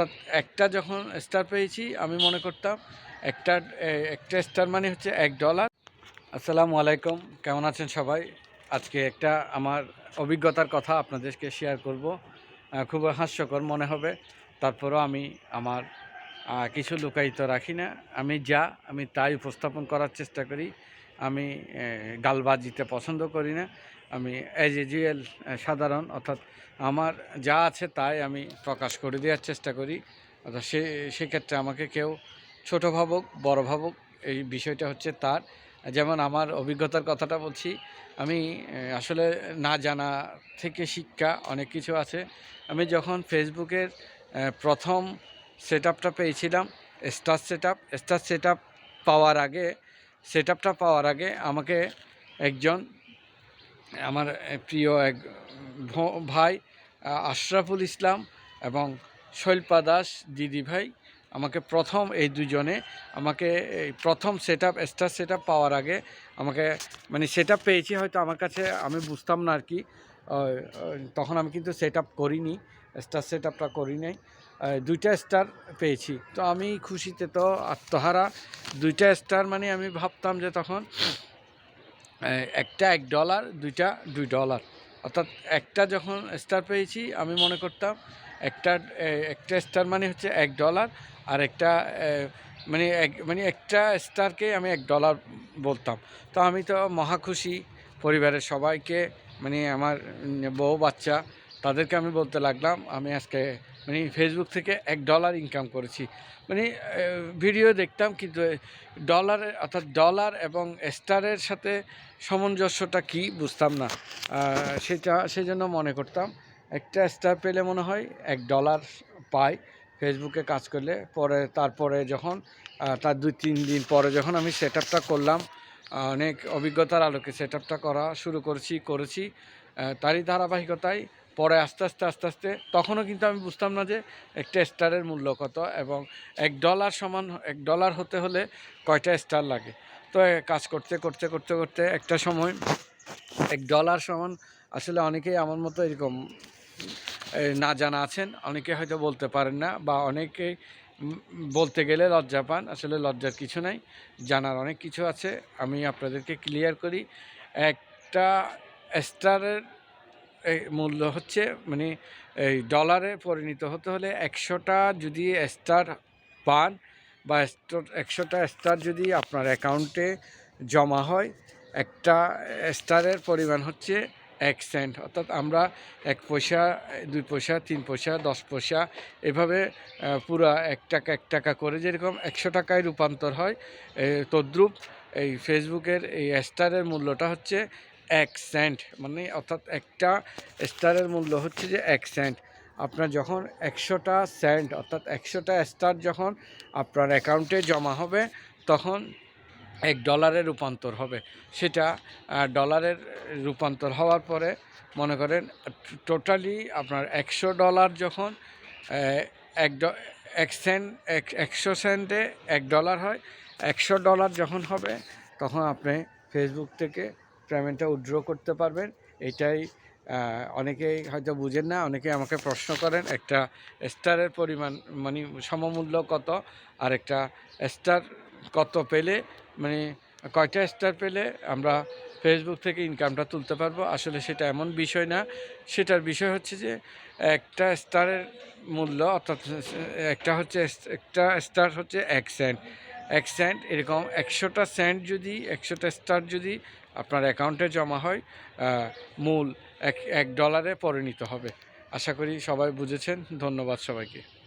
অর্থাৎ একটা যখন স্টার পেয়েছি, আমি মনে করতাম একটা একটা স্টার মানে হচ্ছে এক ডলার আসসালামু আলাইকুম, কেমন আছেন সবাই? আজকে একটা আমার অভিজ্ঞতার কথা আপনাদেরকে শেয়ার করব। খুব হাস্যকর মনে হবে। তারপরও আমি আমার কিছু লুকায়িত রাখি না। আমি যা, আমি তাই উপস্থাপন করার চেষ্টা করি। আমি আহ, গালবাজিতে পছন্দ করি না। আমি অ্যাজ ইউজুয়াল সাধারণ অর্থাৎ আমার যা আছে তাই আমি প্রকাশ করে দেওয়ার চেষ্টা করি। অর্থাৎ সে সেক্ষেত্রে আমাকে কেউ ছোট ভাবুক বড় ভাবুক এই বিষয়টা হচ্ছে তার। যেমন আমার অভিজ্ঞতার কথাটা বলছি আমি আসলে না জানা থেকে শিক্ষা অনেক কিছু আছে। আমি যখন ফেসবুকের প্রথম সেট পেয়েছিলাম star set up star set up পাওয়ার আগে সেট আপটা পাওয়ার আগে আমাকে একজন, আমার প্রিয় এক ভাই, আশরাফুল ইসলাম এবং শৈল্পা দাস দিদি ভাই আমাকে প্রথম এই দুজনে আমাকে প্রথম সেট আপ স্টার সেট পাওয়ার আগে আমাকে মানে সেট পেয়েছি হয়তো আমার কাছে, আমি বুঝতাম না আর কি। তখন আমি কিন্তু সেট আপ করিনি স্টার সেট আপটা করি নাই দুইটা স্টার পেয়েছি। তো আমি খুশিতে তো আত্মহারা। দুইটা স্টার মানে আমি ভাবতাম যে তখন একটা এক ডলার দুইটা দুই ডলার অর্থাৎ একটা যখন স্টার পেয়েছি, আমি মনে করতাম একটা একটা স্টার মানে হচ্ছে এক ডলার আর একটা মানে এক মানে একটা স্টারকে আমি এক ডলার বলতাম। তো আমি তো মহাখুশি পরিবারের সবাইকে মানে আমার বউ, বাচ্চা, তাদেরকে আমি বলতে লাগলাম, আমি আজকে মানে ফেসবুক থেকে এক ডলার ইনকাম করেছি। মানে ভিডিও দেখতাম, কিন্তু ডলারের অর্থাৎ ডলার এবং স্টারের সাথে সামঞ্জস্যটা কি বুঝতাম না। সেটা সেই জন্য মনে করতাম, একটা স্টার পেলে মনে হয় এক ডলার পাই ফেসবুকে কাজ করলে, পরে, তারপরে যখন তার দুই, তিন দিন পরে যখন আমি সেট করলাম অনেক অভিজ্ঞতার আলোকে সেট আপটা করা শুরু করেছি করেছি। তারই ধারাবাহিকতায় পরে আস্তে আস্তে আস্তে আস্তে তখনও কিন্তু আমি বুঝতাম না যে একটা স্টারের মূল্য কত এবং এক ডলার সমান, এক ডলার হতে হলে কয়টা স্টার লাগে। তো কাজ করতে করতে করতে করতে একটা সময় এক ডলার সমান আসলে অনেকেই আমার মতো এরকম না জানা আছেন, অনেকে হয়তো বলতে পারেন না বা অনেকেই বলতে গেলে লজ্জা পান আসলে লজ্জার কিছু নাই, জানার অনেক কিছু আছে। আমি আপনাদেরকে ক্লিয়ার করি, একটা স্টারের মূল্য হচ্ছে মানে এই ডলারে পরিণত হতে হলে একশোটা যদি স্টার পান বা একশোটা স্টার যদি আপনার অ্যাকাউন্টে জমা হয়, একটা স্টারের পরিমাণ হচ্ছে এক সেন্ট, অর্থাৎ আমরা এক পয়সা, দুই পয়সা, তিন পয়সা, দশ পয়সা, এভাবে পুরা এক টাকা এক টাকা করে যেরকম একশো টাকায় রূপান্তর হয় তদ্রূপ এই ফেসবুকের এই স্টারের মূল্যটা হচ্ছে এক সেন্ট মানে অর্থাৎ একটা স্টারের মূল্য হচ্ছে যে এক সেন্ট। আপনার যখন একশোটা সেন্ট, অর্থাৎ একশোটা স্টার যখন আপনার অ্যাকাউন্টে জমা হবে, তখন এক ডলারে রূপান্তর হবে। সেটা ডলারের রূপান্তর হওয়ার পরে মনে করেন, টোটালি আপনার একশো ডলার যখন এক এক সেন্ট, এক, একশো সেন্টে এক ডলার হয়, একশো ডলার যখন হবে, তখন আপনি ফেসবুক থেকে পেমেন্টটা উইথড্র করতে পারবেন। এটাই অনেকেই হয়তো বুঝেন না অনেকে আমাকে প্রশ্ন করেন, একটা স্টারের পরিমাণ মানে সমমূল্য কত, আর একটা স্টার কত পেলে মানে কয়টা স্টার পেলে আমরা ফেসবুক থেকে ইনকামটা তুলতে পারব? আসলে সেটা এমন বিষয় না। সেটার বিষয় হচ্ছে যে, একটা স্টারের মূল্য অর্থাৎ, একটা হচ্ছে, একটা স্টার হচ্ছে এক সেন্ট এক সেন্ট এরকম একশোটা সেন্ট যদি, একশোটা স্টার যদি আপনার অ্যাকাউন্টে জমা হয় মূল এক এক ডলারে পরিণত হবে। আশা করি সবাই বুঝেছেন। ধন্যবাদ সবাইকে।